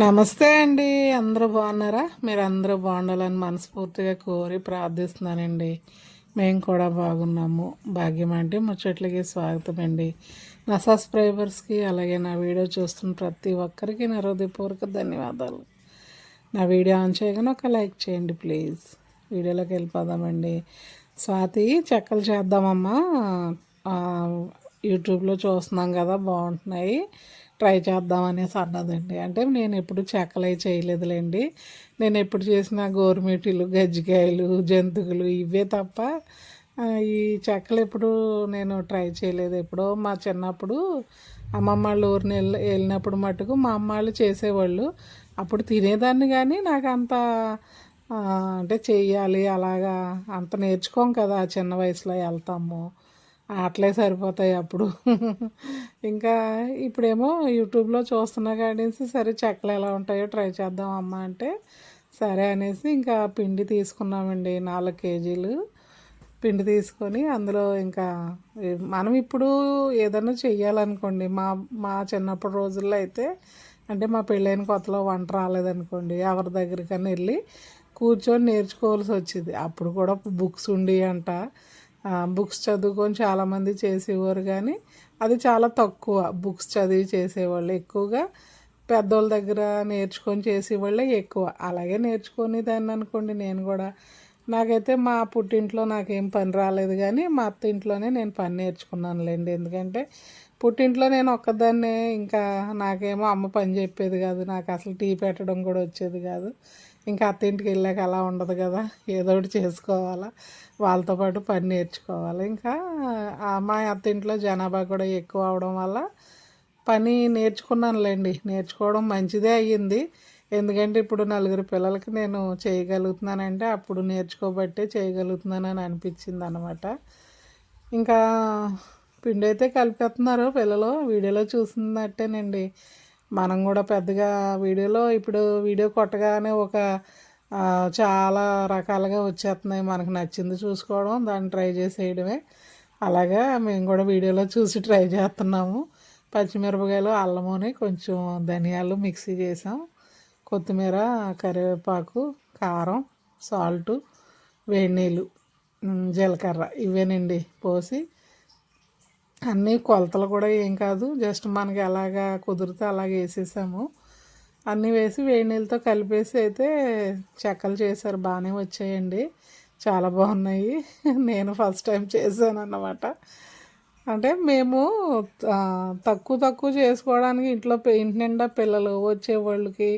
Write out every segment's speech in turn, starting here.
నమస్తే అండి. అందరూ బాగున్నారా? మీరు అందరూ బాగుండాలని మనస్ఫూర్తిగా కోరి ప్రార్థిస్తున్నానండి. మేము కూడా బాగున్నాము. భాగ్యం అంటే ముచ్చట్లకి స్వాగతం అండి. నా సబ్స్క్రైబర్స్కి అలాగే నా వీడియో చూస్తున్న ప్రతి ఒక్కరికి నా హృదయపూర్వక ధన్యవాదాలు. నా వీడియో ఆన్ చేయగానే ఒక లైక్ చేయండి ప్లీజ్. వీడియోలోకి వెళ్ళిపోదామండి. స్వాతి చెక్కలు చేద్దామమ్మా. యూట్యూబ్లో చూస్తున్నాం కదా బాగుంటున్నాయి. ట్రై చేద్దాం అనేసి అన్నదండి. అంటే నేను ఎప్పుడు చెక్కలే చేయలేదులేండి. నేను ఎప్పుడు చేసిన గోరుమిటీలు గజ్జికాయలు జంతువులు ఇవే తప్ప ఈ చెక్కలు ఎప్పుడు నేను ట్రై చేయలేదు ఎప్పుడో. మా చిన్నప్పుడు అమ్మమ్మ వాళ్ళ ఊరిని వెళ్ళి వెళ్ళినప్పుడు మటుకు మా అమ్మ వాళ్ళు చేసేవాళ్ళు. అప్పుడు తినేదాన్ని కానీ నాకు అంత అంటే చెయ్యాలి అలాగా అంత నేర్చుకోం కదా చిన్న వయసులో వెళ్తాము. అట్లే సరిపోతాయి అప్పుడు. ఇంకా ఇప్పుడేమో యూట్యూబ్లో చూస్తున్నా కాడేసి సరే చెక్కలు ఎలా ఉంటాయో ట్రై చేద్దాం అమ్మ అంటే సరే అనేసి ఇంకా పిండి తీసుకున్నామండి నాలుగు కేజీలు. పిండి తీసుకొని అందులో ఇంకా మనం ఇప్పుడు ఏదైనా చెయ్యాలనుకోండి మా మా చిన్నప్పటి రోజుల్లో అయితే అంటే మా పెళ్ళైన కొత్తలో వంట రాలేదనుకోండి ఎవరి దగ్గరికైనా వెళ్ళి కూర్చొని నేర్చుకోవాల్సి వచ్చేది. అప్పుడు కూడా బుక్స్ ఉండి అంట బుక్స్ చదువుకొని చాలామంది చేసేవారు కానీ అది చాలా తక్కువ బుక్స్ చదివి చేసేవాళ్ళు ఎక్కువగా. పెద్దోళ్ళ దగ్గర నేర్చుకొని చేసేవాళ్ళే ఎక్కువ. అలాగే నేర్చుకొని దాన్ని అనుకోండి నేను కూడా. నాకైతే మా పుట్టింట్లో నాకేం పని రాలేదు కానీ మా అత్త ఇంట్లోనే నేను పని నేర్చుకున్నానులేండి. ఎందుకంటే పుట్టింట్లో నేను ఒక్కదాన్నే ఇంకా నాకేమో అమ్మ పని చెప్పేది కాదు నాకు అసలు టీ పెట్టడం కూడా వచ్చేది కాదు. ఇంకా అత్తింటికి వెళ్ళాక అలా ఉండదు కదా. ఏదో ఒకటి చేసుకోవాలా. వాళ్ళతో పాటు పని నేర్చుకోవాలి. ఇంకా మా అత్తింట్లో జనాభా కూడా ఎక్కువ అవడం వల్ల పని నేర్చుకున్నానులేండి. నేర్చుకోవడం మంచిదే అయ్యింది. ఎందుకంటే ఇప్పుడు నలుగురు పిల్లలకి నేను చేయగలుగుతున్నానంటే అప్పుడు నేర్చుకోబట్టే చేయగలుగుతున్నానని అనిపించింది అనమాట ఇంకా పిండి అయితే కలిపేస్తున్నారు పిల్లలు. వీడియోలో చూసినట్టేనండి మనం కూడా పెద్దగా వీడియోలో ఇప్పుడు వీడియో కొట్టగానే ఒక చాలా రకాలుగా వచ్చేస్తున్నాయి మనకు నచ్చింది చూసుకోవడం దాన్ని ట్రై చేసేయడమే. అలాగా మేము కూడా వీడియోలో చూసి ట్రై చేస్తున్నాము. పచ్చిమిరపకాయలు అల్లముని కొంచెం ధనియాలు మిక్సీ చేసాం. కొత్తిమీర కరివేపాకు కారం సాల్టు వేడి నీళ్ళు జీలకర్ర ఇవేనండి పోసి అన్నీ కొలతలు కూడా ఏం కాదు. జస్ట్ మనకి ఎలాగా కుదిరితే అలాగే వేసేసాము. అన్నీ వేసి వేడి నీళ్ళతో కలిపేసి అయితే చెక్కలు చేశారు. బాగానే వచ్చాయండి. చాలా బాగున్నాయి. నేను ఫస్ట్ టైం చేశాను అన్నమాట అంటే మేము తక్కువ తక్కువ చేసుకోవడానికి ఇంట్లో ఇంటి నిండా పిల్లలు వచ్చేవాళ్ళకి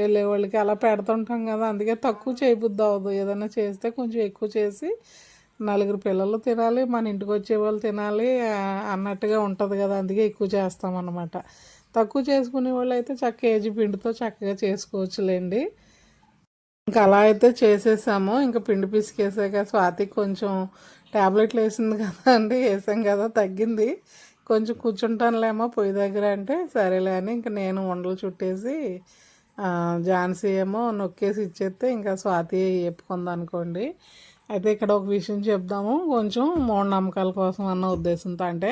వెళ్ళేవాళ్ళకి అలా పెడుతుంటాం కదా. అందుకే తక్కువ చేయబుద్ది అవ్వదు. ఏదైనా చేస్తే కొంచెం ఎక్కువ చేసి నలుగురు పిల్లలు తినాలి మన ఇంటికి వచ్చే వాళ్ళు తినాలి అన్నట్టుగా ఉంటుంది కదా అందుకే ఎక్కువ చేస్తామన్నమాట తక్కువ చేసుకునే వాళ్ళు అయితే చక్క కేజీ పిండితో చక్కగా చేసుకోవచ్చులేండి. ఇంకా అలా అయితే చేసేసాము. ఇంకా పిండి పిసికేసాక స్వాతికి కొంచెం ట్యాబ్లెట్లు వేసింది కదా అండి వేసాం కదా తగ్గింది. కొంచెం కూర్చుంటానులేమో పొయ్యి దగ్గర అంటే సరేలే అని ఇంకా నేను ఉండలు చుట్టేసి ఝాన్సీ ఏమో నొక్కేసి ఇచ్చేస్తే ఇంకా స్వాతి చెప్పుకుందనుకోండి అనుకోండి. అయితే ఇక్కడ ఒక విషయం చెప్దాము. కొంచెం మూఢనమ్మకాల కోసం అన్న ఉద్దేశంతో అంటే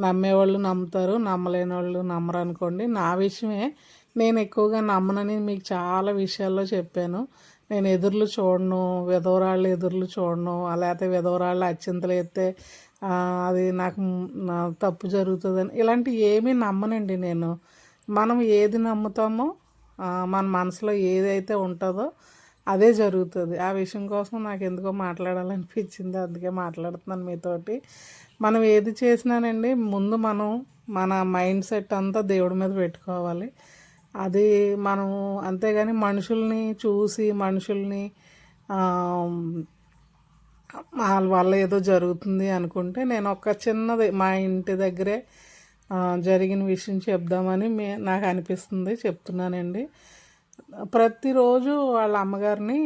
నమ్మేవాళ్ళు నమ్ముతారు నమ్మలేని వాళ్ళు నమ్మరు అనుకోండి నా విషయమే నేను ఎక్కువగా నమ్మనని మీకు చాలా విషయాల్లో చెప్పాను. నేను ఎదుర్లు చూడను విధవరాళ్ళు ఎదుర్లు చూడను లేకపోతే విధవరాళ్ళు అత్యంతలు ఎత్తే అది నాకు తప్పు జరుగుతుందని ఇలాంటి ఏమీ నమ్మనండి నేను. మనం ఏది నమ్ముతామో మన మనసులో ఏదైతే ఉంటుందో అదే జరుగుతుంది. ఆ విషయం కోసం నాకు ఎందుకో మాట్లాడాలనిపించింది. అందుకే మాట్లాడుతున్నాను మీతోటి. మనం ఏది చేసినానండి ముందు మనం మన మైండ్ సెట్ అంతా దేవుడి మీద పెట్టుకోవాలి. అది మనం అంతేగాని మనుషుల్ని చూసి మనుషుల్ని వాళ్ళ వల్ల ఏదో జరుగుతుంది అనుకుంటే నేను ఒక చిన్నది మా ఇంటి దగ్గరే జరిగిన విషయం చెప్దామని మే నాకు అనిపిస్తుంది చెప్తున్నానండి. ప్రతిరోజు వాళ్ళ అమ్మగారిని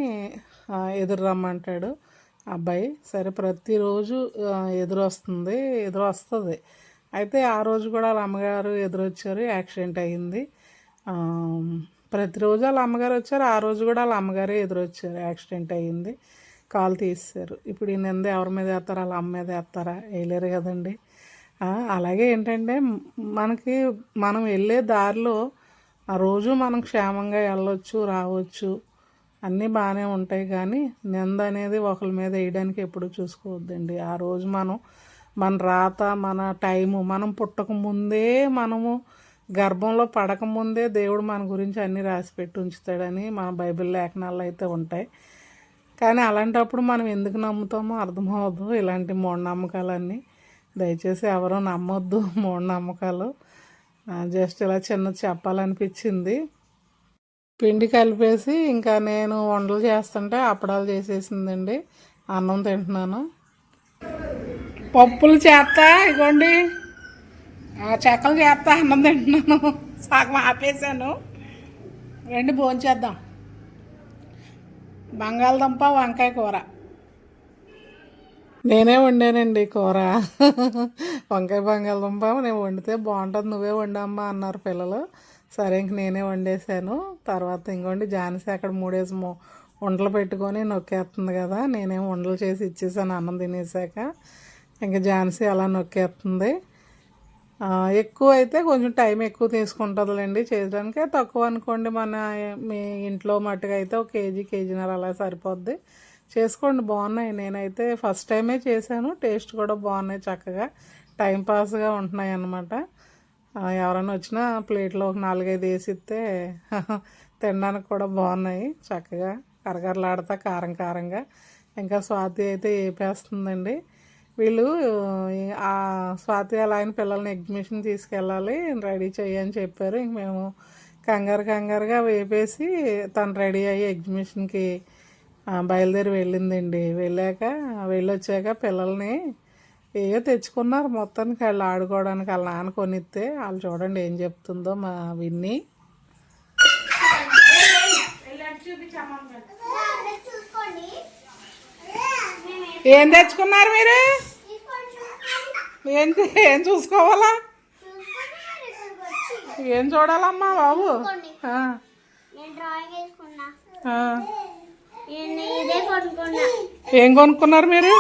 ఎదురు రమ్మంటాడు అబ్బాయి సరే ప్రతిరోజు ఎదురు వస్తుంది ఎదురు వస్తుంది అయితే ఆ రోజు కూడా వాళ్ళ అమ్మగారు ఎదురొచ్చారు యాక్సిడెంట్ అయ్యింది. ప్రతిరోజు వాళ్ళ అమ్మగారు వచ్చారు ఆ రోజు కూడా వాళ్ళ అమ్మగారే ఎదురొచ్చారు యాక్సిడెంట్ అయ్యింది. కాలు తీసేశారు. ఇప్పుడు ఈ నింద ఎవరి మీద వేస్తారా వాళ్ళ అమ్మ మీద వేస్తారా వేయలేరు కదండి. అలాగే ఏంటంటే మనకి మనం వెళ్ళే దారిలో ఆ రోజు మనం క్షేమంగా వెళ్ళొచ్చు రావచ్చు. అన్నీ బాగానే ఉంటాయి కానీ నింద అనేది ఒకరి మీద వేయడానికి ఎప్పుడు చూసుకోవద్దండి. ఆ రోజు మనం మన రాత మన టైము మనం పుట్టక ముందే మనము గర్భంలో పడకముందే దేవుడు మన గురించి అన్నీ రాసిపెట్టి ఉంచుతాడని మన బైబిల్ లేఖనాల్లో అయితే ఉంటాయి. కానీ అలాంటప్పుడు మనం ఎందుకు నమ్ముతామో అర్థమవద్దు ఇలాంటి మూఢనమ్మకాలన్నీ. దయచేసి ఎవరో నమ్మొద్దు మూఢనమ్మకాలు. జస్ట్ ఇలా చిన్నది చెప్పాలనిపించింది. పిండి కలిపేసి ఇంకా నేను వంటలు చేస్తుంటే అప్పడాలు చేసేసిందండి. అన్నం తింటున్నాను. పప్పులు చేస్తా ఇగోండి. ఆ చెక్కలు చేస్తా అన్నం తింటున్నాను. సగం ఆపేసాను రండి భోంచేద్దాం. బంగాళదుంప వంకాయ కూర. నేనే వండానండి కూర. వంకాయ బంగాళదుంప నేను వండితే బాగుంటుంది. నువ్వే వండమ్మా అన్నారు పిల్లలు. సరే ఇంక నేనే వండేసాను తర్వాత ఇంకోండి జానసి అక్కడ మూడేసి మో వంటలు పెట్టుకొని నొక్కేస్తుంది కదా నేనేం వంటలు చేసి ఇచ్చేసాను అన్నం తినేసాక. ఇంకా ఝాన్సీ అలా నొక్కేస్తుంది. ఎక్కువ అయితే కొంచెం టైం ఎక్కువ తీసుకుంటుందిలేండి. చేయడానికి తక్కువ అనుకోండి మన మీ ఇంట్లో మట్టుగా అయితే ఒక కేజీ కేజీన్నర అలా సరిపోద్ది. చేసుకోండి బాగున్నాయి. నేనైతే ఫస్ట్ టైమే చేశాను. టేస్ట్ కూడా బాగున్నాయి చక్కగా. టైంపాస్గా ఉంటున్నాయి అన్నమాట. ఎవరైనా వచ్చినా ప్లేట్లో ఒక నాలుగైదు వేసి ఇస్తే తినడానికి కూడా బాగున్నాయి. చక్కగా కరకరలాడతా కారం కారంగా. ఇంకా స్వాతి అయితే వేపేస్తుందండి వీళ్ళు ఆ స్వాతి అలా ఆయన పిల్లల్ని ఎగ్జిబిషన్ తీసుకెళ్ళాలి రెడీ చేయని చెప్పారు. ఇంక మేము కంగారు కంగారుగా వేపేసి తను రెడీ అయ్యి ఎగ్జిబిషన్కి బయలుదేరి వెళ్ళిందండి. వెళ్ళాక వెళ్ళొచ్చాక పిల్లల్ని ఏయో తెచ్చుకున్నారు మొత్తానికి. వాళ్ళు ఆడుకోవడానికి వాళ్ళ నాన్న కొనిస్తే వాళ్ళు చూడండి ఏం చెప్తుందో మా విన్ని. ఏం తెచ్చుకున్నారు మీరు? ఏం ఏం చూసుకోవాలా? ఏం చూడాలమ్మా బాబు? డ్రాయింగ్ ఏం కొనుక్కున్నారు మీరు?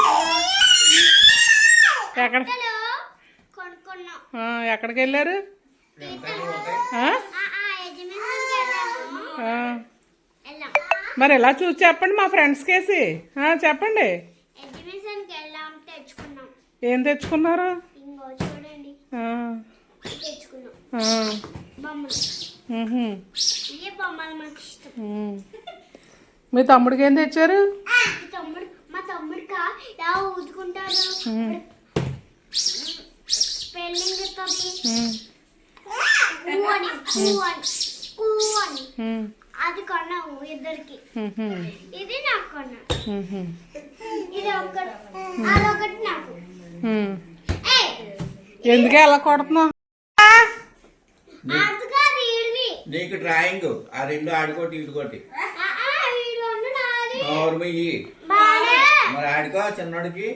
ఎక్కడ? ఎక్కడికి వెళ్ళారు? మరి ఎలా చూసి చెప్పండి మా ఫ్రెండ్స్ కేసి? చెప్పండి. ఏం తెచ్చుకున్నారు? బొమ్మలు ఉహుం, ఇవే బొమ్మలు మాకు ఇష్టం ఉమ్. మీ తమ్ముడికి ఏం తెచ్చారు? మా తమ్ముడు మా తమ్ముడికా ఇలా ఊదుకుంటారు స్పెల్లింగ్ అది కొన్నాము ఇద్దరికి. ఇది నాకు కొన్నా. ఇది ఒకటి అదొకటి నాకు. ఎందుకే అలా కొడుతున్నావు? నీకు డ్రాయింగ్. ఆ రెండు ఆడుకోటి ఇడుకోటి వండు బాలే మరి ఆడుకో చిన్నోడికి.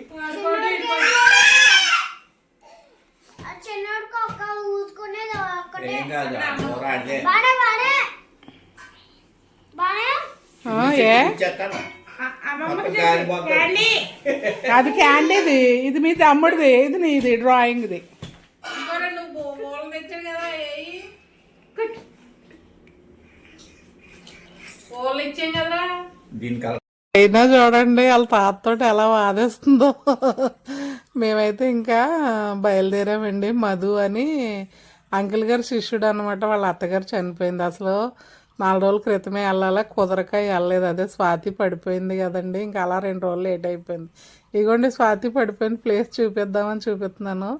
ఏం కాదు ఆడితే చెప్తాను అది క్యాండీది. ఇది మీ తమ్ముడిది. ఇది నీది డ్రాయింగ్ది. దీని కల అయినా చూడండి వాళ్ళ తాతతోటి ఎలా వాదేస్తుందో. మేమైతే ఇంకా బయలుదేరామండి మధు అని అంకిల్ గారి శిష్యుడు అనమాట వాళ్ళ అత్తగారు చనిపోయింది. అసలు నాలుగు రోజుల క్రితమే వెళ్ళాలా కుదరక వెళ్ళలేదు. అదే స్వాతి పడిపోయింది కదండి ఇంకా అలా రెండు రోజులు లేట్ అయిపోయింది. ఇగోండి స్వాతి పడిపోయిన ప్లేస్ చూపిద్దామని చూపిస్తున్నాను.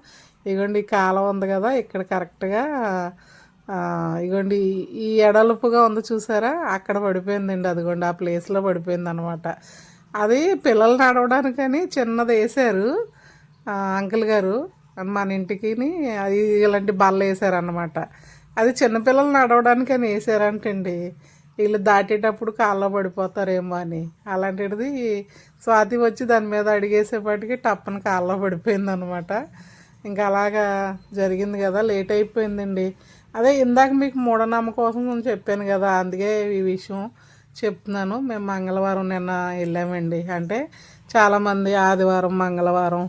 ఇగోండి ఈ కాలం ఉంది కదా ఇక్కడ కరెక్ట్గా ఇగోండి ఈ- ఎడలుపుగా ఉంది చూసారా? అక్కడ పడిపోయిందండి అదిగోండి ఆ ప్లేస్లో పడిపోయింది అనమాట అది పిల్లలు నడవడానికని చిన్నది వేసారు అంకుల్ గారు మన ఇంటికి అది ఇలాంటి బల్ల వేసారనమాట అది చిన్నపిల్లలు నడవడానికని వేసారంటండి వీళ్ళు దాటేటప్పుడు కాళ్ళలో పడిపోతారేమో అని. అలాంటిది స్వాతి వచ్చి దాని మీద అడిగేసేపాటికి టప్పన కాళ్ళలో పడిపోయింది అనమాట ఇంకా అలాగా జరిగింది కదా లేట్ అయిపోయిందండి. అదే ఇందాక మీకు మూఢనమ్మకం కోసం నేను చెప్పాను కదా అందుకే ఈ విషయం చెప్తున్నాను. మేము మంగళవారం నిన్న వెళ్ళామండి. అంటే చాలామంది ఆదివారం మంగళవారం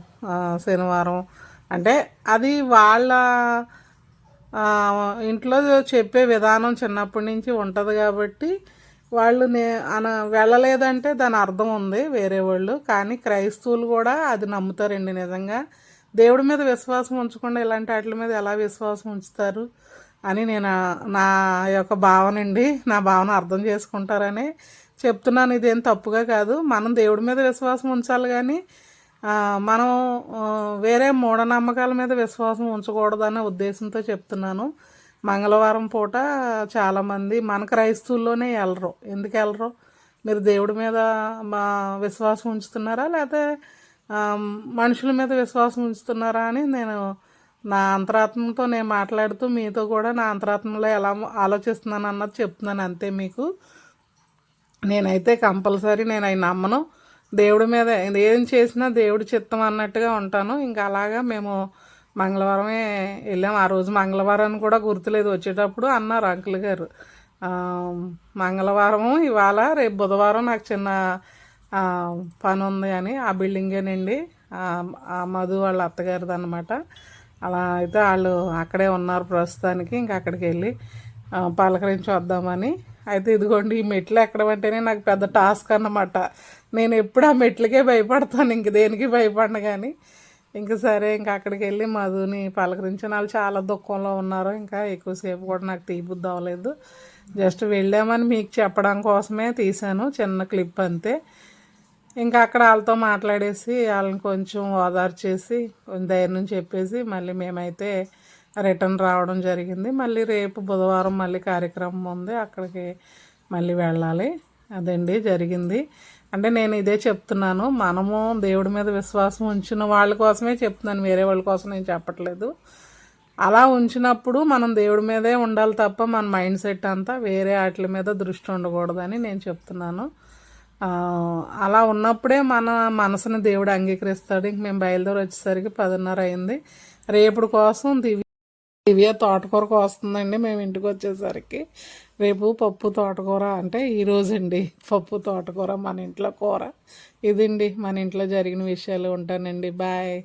శనివారం అంటే అది వాళ్ళ ఇంట్లో చెప్పే విధానం చిన్నప్పటి నుంచి ఉంటుంది కాబట్టి వాళ్ళు నే అన వెళ్ళలేదంటే దాని అర్థం ఉంది వేరే వాళ్ళు. కానీ క్రైస్తవులు కూడా అది నమ్ముతారండి నిజంగా. దేవుడి మీద విశ్వాసం ఉంచకుండా ఇలాంటి వాటి మీద ఎలా విశ్వాసం ఉంచుతారు? అని నేను నా యొక్క భావన అండి. నా భావన అర్థం చేసుకుంటారని చెప్తున్నాను. ఇదేం తప్పుగా కాదు. మనం దేవుడి మీద విశ్వాసం ఉంచాలి కానీ మనం వేరే మూఢనమ్మకాల మీద విశ్వాసం ఉంచకూడదనే ఉద్దేశంతో చెప్తున్నాను. మంగళవారం పూట చాలామంది మన క్రైస్తవుల్లోనే వెళ్ళరు ఎందుకు వెళ్ళరు మీరు దేవుడి మీద మా విశ్వాసం ఉంచుతున్నారా? లేకపోతే మనుషుల మీద విశ్వాసం ఉంచుతున్నారా అని నేను నా అంతరాత్మతో నేను మాట్లాడుతూ మీతో కూడా నా అంతరాత్మలో ఎలా ఆలోచిస్తున్నాను అన్నది చెప్తున్నాను అంతే మీకు. నేనైతే కంపల్సరీ నేను అవి నమ్మను. దేవుడి మీద ఏం చేసినా దేవుడి చిత్తం అన్నట్టుగా ఉంటాను. ఇంకా అలాగా మేము మంగళవారమే వెళ్ళాం. ఆ రోజు మంగళవారం కూడా గుర్తులేదు. వచ్చేటప్పుడు అన్నారు అంకుల్ గారు. మంగళవారము ఇవాళ రేపు బుధవారం నాకు చిన్న పని ఉంది అని. ఆ బిల్డింగేనండి. మధు వాళ్ళ అత్తగారిది అనమాట అలా అయితే వాళ్ళు అక్కడే ఉన్నారు ప్రస్తుతానికి. ఇంకా అక్కడికి వెళ్ళి పలకరించి వద్దామని. అయితే ఇదిగోండి ఈ మెట్లు ఎక్కడం అంటేనే నాకు పెద్ద టాస్క్ అన్నమాట. నేను ఎప్పుడు ఆ మెట్లకే భయపడతాను ఇంక దేనికి భయపడను కానీ ఇంక సరే ఇంకా అక్కడికి వెళ్ళి మధుని పలకరించిన. వాళ్ళు చాలా దుఃఖంలో ఉన్నారు. ఇంకా ఎక్కువసేపు కూడా నాకు తీబుద్ది అవ్వలేదు. జస్ట్ వెళ్ళామని మీకు చెప్పడం కోసమే తీశాను. చిన్న క్లిప్ అంతే. ఇంకా అక్కడ వాళ్ళతో మాట్లాడేసి వాళ్ళని కొంచెం ఓదార్చేసి కొంచెం ధైర్యం చెప్పేసి మళ్ళీ మేమైతే రిటర్న్ రావడం జరిగింది. మళ్ళీ రేపు బుధవారం మళ్ళీ కార్యక్రమం ఉంది. అక్కడికి మళ్ళీ వెళ్ళాలి. అదండి జరిగింది. అంటే నేను ఇదే చెప్తున్నాను. మనము దేవుడి మీద విశ్వాసం ఉంచిన వాళ్ళ కోసమే చెప్తున్నాను. వేరే వాళ్ళ కోసం నేను చెప్పట్లేదు. అలా ఉంచినప్పుడు మనం దేవుడి మీదే ఉండాలి తప్ప మన మైండ్ సెట్ అంతా వేరే వాటి మీద దృష్టి ఉండకూడదని నేను చెప్తున్నాను. అలా ఉన్నప్పుడే మన మనసుని దేవుడు అంగీకరిస్తాడు. ఇంక మేము బయలుదేరి వచ్చేసరికి పదిన్నర అయింది. రేపుడు కోసం దివ్య దివ్య తోటకూర వస్తుందండి మేము ఇంటికి వచ్చేసరికి. రేపు పప్పు తోటకూర అంటే ఈరోజు అండి పప్పు తోటకూర మన ఇంట్లో కూర. ఇదండి మన ఇంట్లో జరిగిన విషయాలు ఉంటానండి. బాయ్.